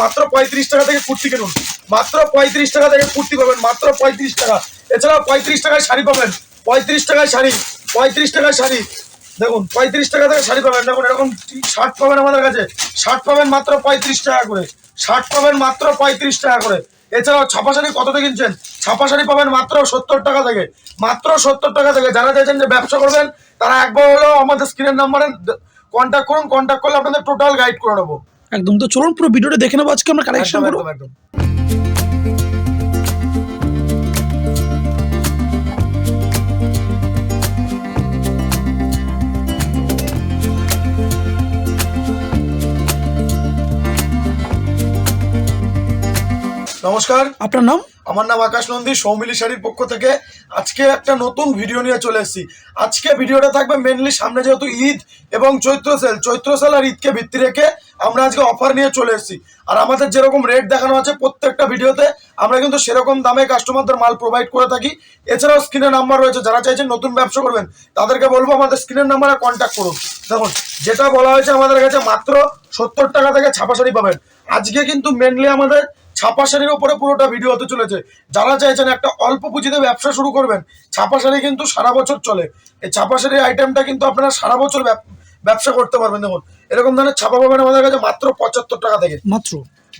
মাত্র পঁয়ত্রিশ টাকা থেকে কুর্তি কিনুন। মাত্র পঁয়ত্রিশ টাকা থেকে কুর্তি পাবেন, মাত্র পঁয়ত্রিশ টাকা। এছাড়াও পঁয়ত্রিশ টাকায় শাড়ি পাবেন, পঁয়ত্রিশ টাকায় শাড়ি, পঁয়ত্রিশ টাকায় শাড়ি। দেখুন, পঁয়ত্রিশ টাকা থেকে শাড়ি পাবেন। দেখুন, এরকম শার্ট পাবেন আমাদের কাছে। শার্ট পাবেন মাত্র পঁয়ত্রিশ টাকা করে। শার্ট পাবেন মাত্র পঁয়ত্রিশ টাকা করে। এছাড়াও ছাপা শাড়ি কততে কিনছেন? ছাপা শাড়ি পাবেন মাত্র সত্তর টাকা থেকে। মাত্র সত্তর টাকা থেকে। যারা চাইছেন যে ব্যবসা করবেন, তারা একবার হলেও আমাদের স্ক্রিনের নাম্বারে কন্ট্যাক্ট করুন। কন্ট্যাক্ট করলে আপনাদের টোটাল গাইড করে নেব। একদম। তো চলুন পুরো ভিডিওটা দেখে নেব। আজকে আমরা কালেকশন করব। নমস্কার। আপনার নাম? আমার নাম আকাশ নন্দী সৌমিলি শাড়ির পক্ষ থেকে আজকে একটা নতুন ভিডিও নিয়ে চলে এসেছি। আজকে ভিডিওটা থাকবে মেনলি সামনে যেহেতু ঈদ এবং চৈত্র সেল চৈত্র সেল আর ঈদকে ভিত্তি রেখে আমরা আজকে অফার নিয়ে চলে এসেছি। আর আমাদের যেরকম রেট দেখানো আছে প্রত্যেকটা ভিডিওতে আমরা কিন্তু সেরকম দামে কাস্টমারদের মাল প্রোভাইড করে থাকি। এছাড়াও স্ক্রিনের নাম্বার রয়েছে যারা চাইছেন নতুন ব্যবসা করবেন তাদেরকে বলব আমাদের স্ক্রিনের নাম্বারে কন্ট্যাক্ট করুন। দেখুন যেটা বলা হয়েছে আমাদের কাছে মাত্র সত্তর টাকা থেকে ছাপা শাড়ি পাবেন। আজকে কিন্তু মেনলি আমাদের ছাপা শাড়ির উপরে পুরোটা ভিডিও হতে চলেছে। যারা চাইছেন একটা অল্প পুঁজিতে ব্যবসা শুরু করবেন ছাপা শাড়ি কিন্তু সারা বছর চলে। এই ছাপা শাড়ির আইটেমটা কিন্তু আপনারা সারা বছর ব্যবসা করতে পারবেন। দেখুন এরকম ধরনের ছাপা পাবেন আমাদের কাছে মাত্র পঁচাত্তর টাকা থেকে। মাত্র?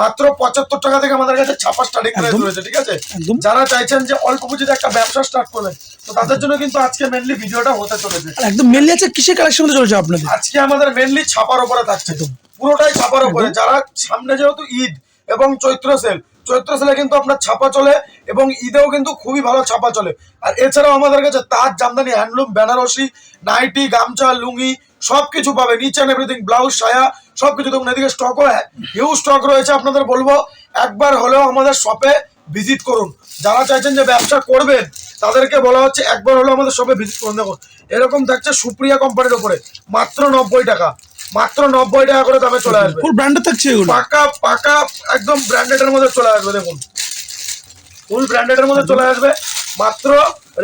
মাত্র পঁচাত্তর টাকা থেকে আমাদের কাছে ছাপা স্টার্টিং প্রাইস। রয়েছে ঠিক আছে? যারা চাইছেন যে অল্প পুঁজিতে একটা ব্যবসা স্টার্ট করবেন তো তাদের জন্য কিন্তু আজকে মেনলি ভিডিওটা হতে চলেছে। একদম মেনলি আছে কিসের কালেকশন হতে চলেছে আপনাদের? আজকে আমাদের মেনলি ছাপার উপরে থাকছে। পুরোটাই ছাপার উপরে। যারা সামনে যেহেতু ঈদ এবং চৈত্র সেল। চৈত্র সেলে কিন্তু আপনার ছাপা চলে এবং ঈদেও কিন্তু খুবই ভালো ছাপা চলে। আর এছাড়াও আমাদের কাছে তাজ জামদানি, হ্যান্ডলুম, বেনারসি, নাইটি, গামছা, লুঙ্গি সবকিছু পাবেন। ইচ অ্যান্ড এভরিথিং ব্লাউজ সায়া, সবকিছু দেখুন। এদিকে স্টকও হিউজ স্টক রয়েছে, আপনাদের বলব। একবার হলেও আমাদের শপে ভিজিট করুন। যারা চাইছেন যে ব্যবসা করবেন, তাদেরকে বলা হচ্ছে একবার হলেও আমাদের শপে ভিজিট করুন। দেখুন, এরকম থাকছে সুপ্রিয়া কোম্পানির ওপরে, মাত্র নব্বই টাকা। মাত্র নব্বই টাকা করে দামে চলে আসবে। ফুল থাকছে এগুলো? পাকা পাকা একদম ব্র্যান্ডেড এর মধ্যে চলে আসবে দেখুন। ফুল ব্র্যান্ডেড এর মধ্যে চলে আসবে মাত্র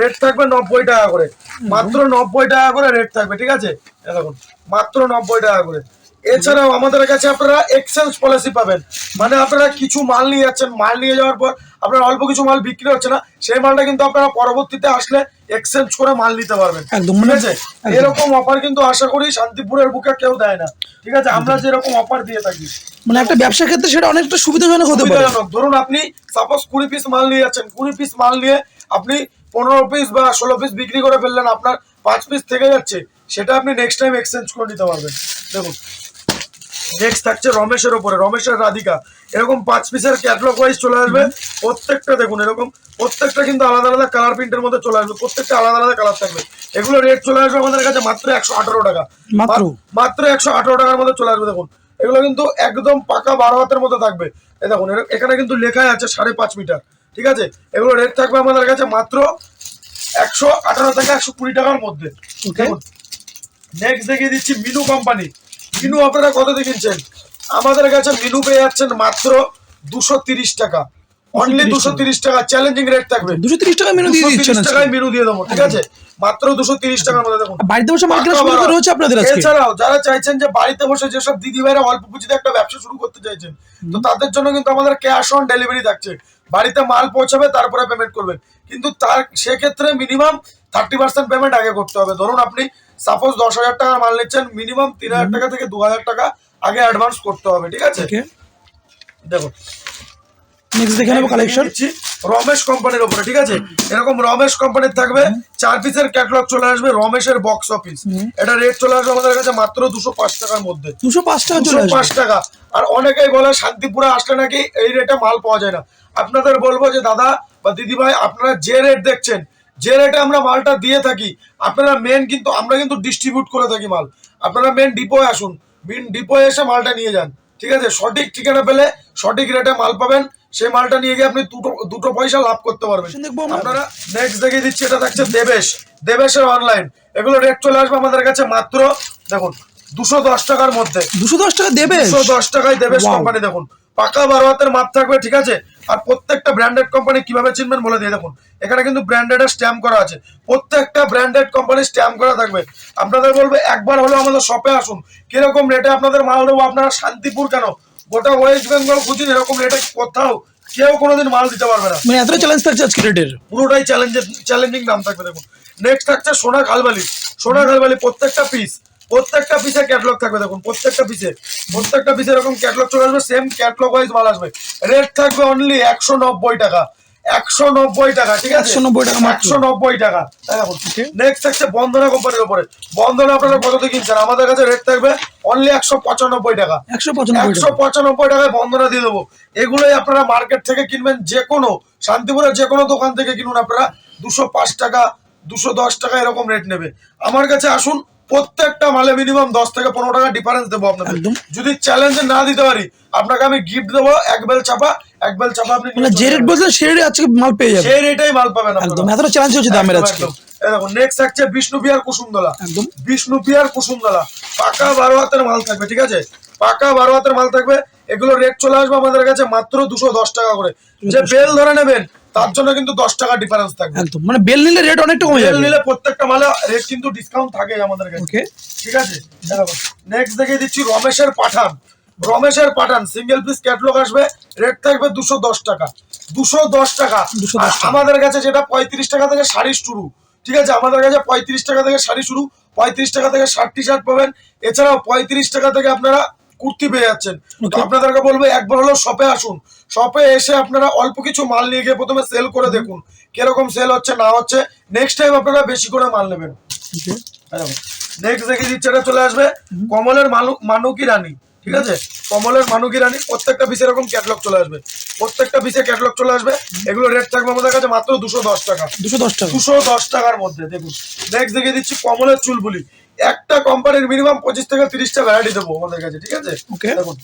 রেট থাকবে নব্বই টাকা করে। মাত্র নব্বই টাকা করে রেট থাকবে ঠিক আছে? দেখুন মাত্র নব্বই টাকা করে। এছাড়াও আমাদের কাছে আপনারা এক্সচেঞ্জ পলিসি পাবেন। মানে আপনারা কিছু মাল নিয়ে যাচ্ছেন মাল নিয়ে যাওয়ার পর আপনার অল্প কিছু মাল বিক্রি হচ্ছে না সেই মালটা কিন্তু আপনারা পরবর্তীতে আসলে এক্সচেঞ্জ করে মাল নিতে পারবেন। একদম, ঠিক মানে- আছে? এরকম অফার কিন্তু আশা করি শান্তিপুরের বুকে কেউ দেয় না। ঠিক আছে? আমরা যেরকম অফার দিয়ে থাকি। মানে একটা ব্যবসার ক্ষেত্রে সেটা অনেকটা সুবিধাজনক হতে পারে। ধরুন আপনি সাপোজ কুড়ি পিস মাল নিয়ে যাচ্ছেন কুড়ি পিস মাল নিয়ে আপনি পনেরো পিস বা ষোলো পিস বিক্রি করে ফেললেন আপনার পাঁচ পিস থেকে যাচ্ছে সেটা আপনি নেক্সট টাইম এক্সচেঞ্জ করে নিতে পারবেন। দেখুন নেক্সট থাকছে রমেশের ওপরে রমেশের রাধিকা। এরকম পাঁচ পিসের ক্যাটলগ ওয়াইজ চলে আসবে। প্রত্যেকটা দেখুন এরকম প্রত্যেকটা কিন্তু আলাদা আলাদা কালার প্রিন্টের মধ্যে চলে আসবে। প্রত্যেকটা আলাদা আলাদা কালার থাকবে। এগুলো রেট চলে আসবে আমাদের কাছে মাত্র একশো আঠারো টাকা। মাত্র? মাত্র একশো আঠারো টাকার মধ্যে চলে আসবে দেখুন। এগুলো কিন্তু একদম পাকা বারো হাতের মধ্যে থাকবে। এই দেখুন এখানে কিন্তু লেখাই আছে সাড়ে পাঁচ মিটার। ঠিক আছে? এগুলো রেট থাকবে আমাদের কাছে মাত্র একশো আঠারো থেকে একশো কুড়ি টাকার মধ্যে. নেক্সট দেখিয়ে দিচ্ছি মিনু কোম্পানি মিনু আপনারা কত দেখেছেন? আমাদের কাছে মিনু পেয়ে যাচ্ছেন মাত্র দুশো টাকা। অনলি দুশো তিরিশ টাকা। চ্যালেঞ্জিং রেট থাকবে। দুশো তিরিশ টাকা মেনু দিয়ে 230 দিচ্ছেন টাকায় মেনু দিয়ে দেবো ঠিক আছে? মাত্র দুশো তিরিশ টাকার মধ্যে দেখুন। বাড়িতে বসে মার্কেটের পাকা সুবিধা রয়েছে আপনাদের আজকে। এছাড়াও যারা চাইছেন যে বাড়িতে বসে যেসব দিদি ভাইরা অল্প পুঁজিতে একটা ব্যবসা শুরু করতে চাইছেন তো তাদের জন্য কিন্তু আমাদের ক্যাশ অন ডেলিভারি থাকছে। বাড়িতে মাল পৌঁছাবে তারপরে পেমেন্ট করবেন। কিন্তু তার সেক্ষেত্রে মিনিমাম থার্টি পার্সেন্ট পেমেন্ট আগে করতে হবে। ধরুন আপনি সাপোজ দশ হাজার টাকার মাল নিচ্ছেন মিনিমাম তিন হাজার টাকা থেকে দু হাজার টাকা আগে অ্যাডভান্স করতে হবে ঠিক আছে? দেখুন নেক্সট দেখে নেব কালেকশন রমেশ কোম্পানির উপরে ঠিক আছে? এরকম রমেশ কোম্পানির থাকবে চার পিসের ক্যাটলগ চলে আসবে রমেশের বক্স অফিস এটা রেট চলে আসবে আমাদের কাছে মাত্র দুশো পাঁচ টাকার মধ্যে। দুশো পাঁচ টাকা দুশো পাঁচ টাকা। আর অনেকেই বলে শান্তিপুরে আসলে নাকি এই রেটে মাল পাওয়া যায় না। আপনাদের বলব যে দাদা বা দিদি ভাই আপনারা যে রেট দেখছেন যে রেটে আমরা মালটা দিয়ে থাকি আপনারা মেন কিন্তু আমরা কিন্তু ডিস্ট্রিবিউট করে থাকি মাল। আপনারা মেন ডিপোয়ে আসুন। মেন ডিপোয়ে এসে মালটা নিয়ে যান। ঠিক আছে? সঠিক ঠিকানা পেলে সঠিক রেটে মাল পাবেন। সেই মালটা নিয়ে গিয়ে আপনি দুটো দুটো পয়সা লাভ করতে পারবেন। আপনারা নেক্সট দেখিয়ে দিচ্ছি এটা থাকছে দেবেশ। দেবেশের অনলাইন এগুলো রেট চলে আসবে আমাদের কাছে মাত্র দেখুন দুশো দশ টাকার মধ্যে। দুশো দশ টাকা দেবে দুশো দশ টাকায় দেবেশ কোম্পানি দেখুন। পাকা বারো হাতের মাপ থাকবে ঠিক আছে? আর প্রত্যেকটা ব্র্যান্ডেড কোম্পানি কীভাবে চিনবেন বলে দিয়ে দেখুন। এখানে কিন্তু ব্র্যান্ডেড স্ট্যাম্প করা আছে। প্রত্যেকটা ব্র্যান্ডেড কোম্পানি স্ট্যাম্প করা থাকবে। আপনাদের বলবে একবার হলেও আমাদের শপে আসুন। কীরকম রেটে আপনাদের মাল দেবো আপনারা শান্তিপুর কেন? গোটা ওয়েস্ট বেঙ্গল খুঁজুন এরকম রেটে কোথাও কেউ কোনোদিন মাল দিতে পারবে না। মানে এতটা চ্যালেঞ্জ থাকছে আজকে রেটের পুরোটাই চ্যালেঞ্জের চ্যালেঞ্জিং দাম থাকবে দেখুন। নেক্সট থাকছে সোনা খালবালি। সোনা খালবালি প্রত্যেকটা পিস প্রত্যেকটা পিসে ক্যাটলগ থাকবে দেখুন প্রত্যেকটা পিসে প্রত্যেকটা পিসে এরকম ক্যাটলগ চলে আসবে সেম ক্যাটলগ ওয়াইজ মাল আসবে। রেট থাকবে অনলি একশো নব্বই টাকা। একশো নব্বই টাকা ঠিক আছে? 190 টাকা একশো নব্বই টাকা। নেক্সট থাকছে বন্দনা কোম্পানির উপরে। বন্দনা আপনারা কততে কিনছেন? আমাদের কাছে রেট থাকবে অনলি একশো পঁচানব্বই টাকা। একশো পঁচানব্বই একশো পঁচানব্বই টাকায় বন্দনা দিয়ে দেবো। এগুলোই আপনারা মার্কেট থেকে কিনবেন যে কোনো শান্তিপুরের যে কোনো দোকান থেকে কিনুন আপনারা। দুশো পাঁচ টাকা দুশো দশ টাকা এরকম রেট নেবে। আমার কাছে আসুন প্রত্যেকটা মালে মিনিমাম দশ থেকে পনেরো টাকা ডিফারেন্স দেবো আপনাদের। যদি চ্যালেঞ্জ না দিতে পারি আপনাকে আমি গিফট দেবো এক বেল চাপা এক বেল চাপা আপনি মানে যে রেট বলছেন সেই রেটে আজকে মাল পেয়ে যাবে সেই রেটেই মাল পাবেন একদম। এতটা চ্যালেঞ্জ হচ্ছে দামের আজকে। দেখো নেক্সট থাকছে বিষ্ণু বিহার কুসুমদলা একদম। বিষ্ণু পিয়ার কুসুমদলা পাকা বারো হাতের মাল থাকবে ঠিক আছে? পাকা বারো হাতের মাল থাকবে। এগুলো রেট চলে আসবে আমাদের কাছে মাত্র দুশো দশ টাকা করে। যে বেল ধরে নেবেন তার জন্য কিন্তু দশ টাকা ডিফারেন্স থাকবে। একদম মানে বেল নিলে রেট অনেকটা কমে বেল নিলে প্রত্যেকটা মালে রেট কিন্তু ডিসকাউন্ট থাকে আমাদের কাছে। ওকে ঠিক আছে? নেক্সট দেখিয়ে দিচ্ছি রমেশের পাঠান। রমেশের পাঠান সিঙ্গেল পিস ক্যাটলগ আসবে রেট থাকবে দুশো দশ টাকা। দুশো দশ টাকা। 210 টাকা। আমাদের কাছে যেটা পঁয়ত্রিশ টাকা থেকে শাড়ি শুরু ঠিক আছে? আমাদের কাছে পঁয়ত্রিশ টাকা থেকে শাড়ি শুরু পঁয়ত্রিশ টাকা থেকে ষাট টি শার্ট পাবেন। এছাড়াও পঁয়ত্রিশ টাকা থেকে আপনারা কুর্তি পেয়ে যাচ্ছেন। তো আপনাদেরকে বলব একবার হলো শপে আসুন। শপে এসে আপনারা অল্প কিছু মাল নিয়ে গিয়ে প্রথমে সেল করে দেখুন কীরকম সেল হচ্ছে না হচ্ছে। নেক্সট টাইম আপনারা বেশি করে মাল নেবেন। নেক্সট দেখে দিচ্ছে এটা চলে আসবে কমলের মানু মানুকি রানী ঠিক আছে? কমলের মানুকি রানী প্রত্যেকটা পিসে এরকম ক্যাটলগ চলে আসবে। প্রত্যেকটা পিসে ক্যাটলগ চলে আসবে। এগুলো রেট থাকবে আমাদের কাছে মাত্র দুশো দশ টাকা। দুশো দশ টাকা। দুশো দশ টাকার মধ্যে দেখুন। নেক্সট দেখে দিচ্ছি কমলের চুলবুলি। একটা কোম্পানির মিনিমাম পঁচিশ থেকে তিরিশটা ভ্যারাইটি দেবো আমাদের কাছে ঠিক আছে. দেখুন।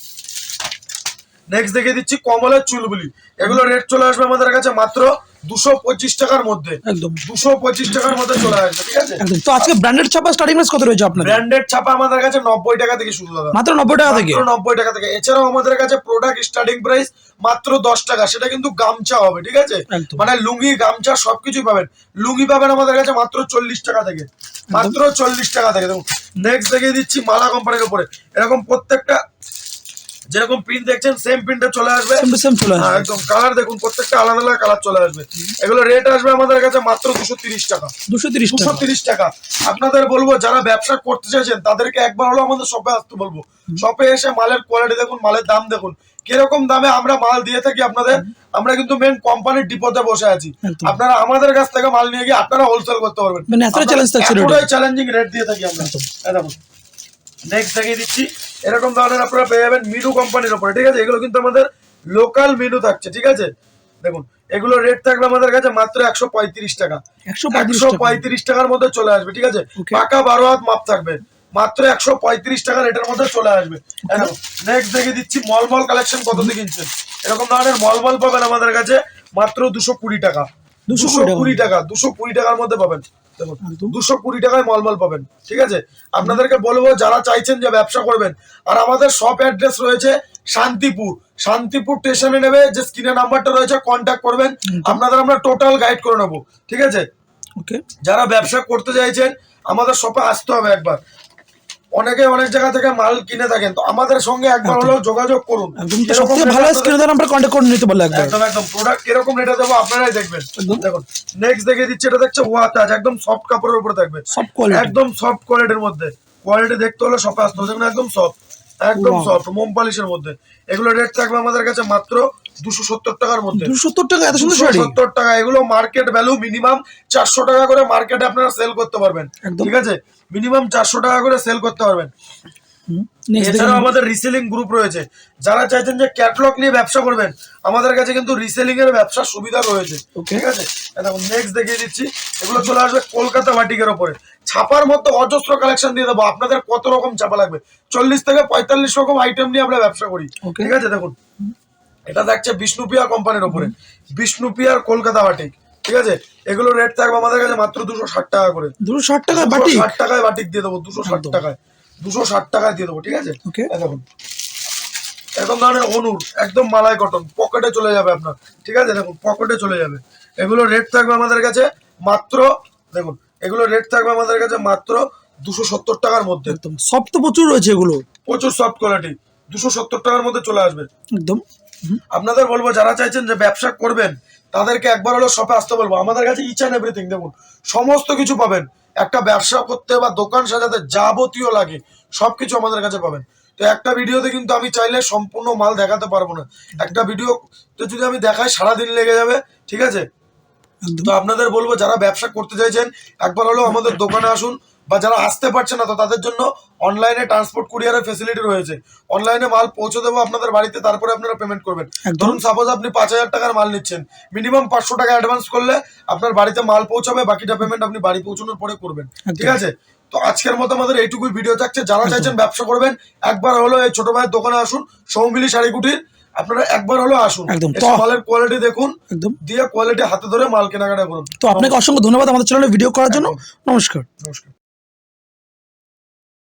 নেক্সট দেখে দিচ্ছি কমলের চুলগুলি। এগুলো রেট চলে আসবে আমাদের কাছে মাত্র দুশো পঁচিশ টাকার মধ্যে। একদম। দুশো পঁচিশ টাকার মধ্যে চলে আসবে ঠিক আছে? একদম। তো আজকে ব্র্যান্ডেড ছাপা স্টার্টিং প্রাইস কত রয়েছে আপনাদের? ব্র্যান্ডেড ছাপা আমাদের কাছে নব্বই টাকা থেকে শুরু দাদা। মাত্র নব্বই টাকা থেকে? নব্বই টাকা থেকে। এছাড়াও আমাদের কাছে প্রোডাক্ট স্টার্টিং প্রাইস মাত্র দশ টাকা। সেটা কিন্তু গামছা হবে ঠিক আছে? মানে লুঙ্গি গামছা সবকিছুই পাবেন। লুঙ্গি পাবেন আমাদের কাছে মাত্র চল্লিশ টাকা থেকে। মাত্র চল্লিশ টাকা থেকে। দেখুন নেক্সট দেখিয়ে দিচ্ছি মালা কোম্পানির উপরে। এরকম প্রত্যেকটা যেরকম প্রিন্ট দেখছেন সেম প্রিন্টে চলে আসবে। সেম চলে আসবে। একদম কালার দেখুন প্রত্যেকটা আলাদা আলাদা কালার চলে আসবে। এগুলো রেট আসবে আমাদের কাছে মাত্র দুশো তিরিশ টাকা। দুশো তিরিশ দুশো টাকা তিরিশ টাকা। আপনাদের বলব যারা ব্যবসা করতে চাইছেন তাদেরকে একবার হলো আমাদের শপে আসতে বলব। শপে এসে মালের কোয়ালিটি দেখুন মালের দাম দেখুন। কীরকম দামে আমরা মাল দিয়ে থাকি আপনাদের আমরা কিন্তু মেন কোম্পানির ডিপোতে বসে আছি। আপনারা আমাদের কাছ থেকে মাল নিয়ে গিয়ে আপনারা হোলসেল করতে পারবেন। মানে। চ্যালেঞ্জিং রেট দিয়ে থাকি আমরা। নেক্সট দেখিয়ে দিচ্ছি। এরকম ধরনের আপনারা পেয়ে যাবেন মিনু কোম্পানির উপরে ঠিক আছে? এগুলো কিন্তু আমাদের লোকাল মেনু থাকছে ঠিক আছে? দেখুন এগুলো রেট থাকবে আমাদের কাছে মাত্র একশো পঁয়ত্রিশ টাকা। একশো পঁয়ত্রিশ টাকার মধ্যে চলে আসবে ঠিক আছে? পাকা বারো হাত মাপ থাকবে মাত্র একশো পঁয়ত্রিশ টাকা রেটের মধ্যে চলে আসবে। নেক্সট দেখে দিচ্ছি মলমল কালেকশন কত দিয়ে কিনছেন। এরকম ধরনের মলমল পাবেন আমাদের কাছে মাত্র দুশো কুড়ি টাকা। 220 দুশো কুড়ি টাকা দুশো কুড়ি টাকার মধ্যে পাবেন। দুশো কুড়ি টাকায় মলমল পাবেন ঠিক আছে? আপনাদেরকে বলব যারা চাইছেন যে ব্যবসা করবেন আর আমাদের শপ অ্যাড্রেস রয়েছে শান্তিপুর। শান্তিপুর স্টেশনে নেবে যে স্ক্রিনে নাম্বারটা রয়েছে কন্ট্যাক্ট করবেন। আপনাদের আমরা টোটাল গাইড করে নেব ঠিক আছে? ওকে যারা ব্যবসা করতে চাইছেন আমাদের শপে আসতে হবে একবার। অনেকে অনেক জায়গা থেকে মাল কিনে থাকেন। তো আমাদের সঙ্গে একবার হলেও যোগাযোগ করুন। এরকম rate ভালো স্ক্রিনে আমরা কন্ট্যাক্ট করে নিতে পারলে একদম একদম। প্রোডাক্ট কীরকম রেটে দেবো আপনারাই দেখবেন। দেখুন নেক্সট দেখে দিচ্ছে এটা দেখছে ওয়াতাজ একদম সফট কাপড়ের উপরে থাকবে। সব কোয়ালিটি একদম সফট কোয়ালিটির মধ্যে। কোয়ালিটি দেখতে হলে শপে আসতে হবে একদম সফট একদম সফট মোম পলিশের মধ্যে। এগুলো রেট থাকবে আমাদের কাছে মাত্র দুশো সত্তর টাকার মধ্যে। দুশো সত্তর টাকা এত সুন্দর শাড়ি? সত্তর টাকা এগুলো মার্কেট ভ্যালু মিনিমাম চারশো টাকা করে মার্কেটে আপনারা সেল করতে পারবেন। ঠিক আছে? মিনিমাম চারশো টাকা করে সেল করতে পারবেন। এছাড়াও আমাদের রিসেলিং গ্রুপ রয়েছে। যারা চাইছেন যে ক্যাটলগ নিয়ে ব্যবসা করবেন আমাদের কাছে কিন্তু রিসেলিং এর ব্যবসার সুবিধা রয়েছে। ঠিক আছে? দেখুন নেক্সট দেখিয়ে দিচ্ছি। এগুলো চলে আসবে কলকাতা বাটিকের ওপরে। ছাপার মতো অজস্র কালেকশন দিয়ে দেবো। আপনাদের কত রকম ছাপা লাগবে? চল্লিশ থেকে পঁয়তাল্লিশ রকম আইটেম নিয়ে আমরা ব্যবসা করি। ঠিক আছে? দেখুন। এটা দেখছে বিষ্ণুপিয়া কোম্পানির ওপরে। বিষ্ণুপিয়ার কলকাতা বাটিক ঠিক আছে? এগুলো রেট থাকবে আমাদের কাছে মাত্র দুশো ষাট টাকা করে। দুশো ষাট টাকা বাটি ষাট টাকায় বাটিক দিয়ে দেবো দুশো ষাট টাকায়। দুশো ষাট টাকায় দিয়ে দেবো ঠিক আছে. দেখুন। এরকম ধরনের অনুর একদম মালাই কটন পকেটে চলে যাবে আপনার ঠিক আছে? দেখুন পকেটে চলে যাবে। এগুলো রেট থাকবে আমাদের কাছে মাত্র দেখুন এগুলো রেট থাকবে আমাদের কাছে মাত্র দুশো সত্তর টাকার মধ্যে। একদম। সব তো প্রচুর রয়েছে এগুলো। প্রচুর সফট কোয়ালিটি দুশো সত্তর টাকার মধ্যে চলে আসবে। একদম। আপনাদের বলব যারা চাইছেন যে ব্যবসা করবেন তাদেরকে একবার হলো শপে আসতে বলব। আমাদের কাছে ইচ অ্যান্ড এভরিথিং দেখুন সমস্ত কিছু পাবেন। একটা ব্যবসা করতে বা দোকান সাজাতে যাবতীয় লাগে সবকিছু আমাদের কাছে পাবেন। তো একটা ভিডিওতে কিন্তু আমি চাইলে সম্পূর্ণ মাল দেখাতে পারব না। একটা ভিডিও তো যদি আমি দেখাই সারাদিন লেগে যাবে ঠিক আছে? তো আপনাদের বলব যারা ব্যবসা করতে চাইছেন একবার হলেও আমাদের দোকানে আসুন বা যারা আসতে পারছে না তো তাদের জন্য অনলাইনে ট্রান্সপোর্ট কুরিয়ারের ফেসিলিটি রয়েছে। অনলাইনে মাল পৌঁছে দেবো আপনাদের বাড়িতে তারপরে আপনারা পেমেন্ট করবেন। ধরুন সাপোজ আপনি পাঁচ হাজার টাকার মাল নিচ্ছেন মিনিমাম পাঁচশো টাকা অ্যাডভান্স করলে আপনার বাড়িতে মাল পৌঁছাবে বাকিটা পেমেন্ট আপনি বাড়ি পৌঁছানোর পরে করবেন। ঠিক আছে? তো আজকের মতো আমাদের এইটুকুই ভিডিও থাকছে। যারা চাইছেন ব্যবসা করবেন একবার হলো এই ছোট ভাইয়ের দোকানে আসুন সৌমিলি শাড়ি কুটির আপনারা একবার হলো আসুন। একদম। মালের কোয়ালিটি দেখুন একদম। দিয়ে কোয়ালিটি হাতে ধরে মাল কেনাকাটা করুন। তো আপনাকে অসংখ্য ধন্যবাদ আমাদের চ্যানেলে ভিডিও করার জন্য। নমস্কার। নমস্কার।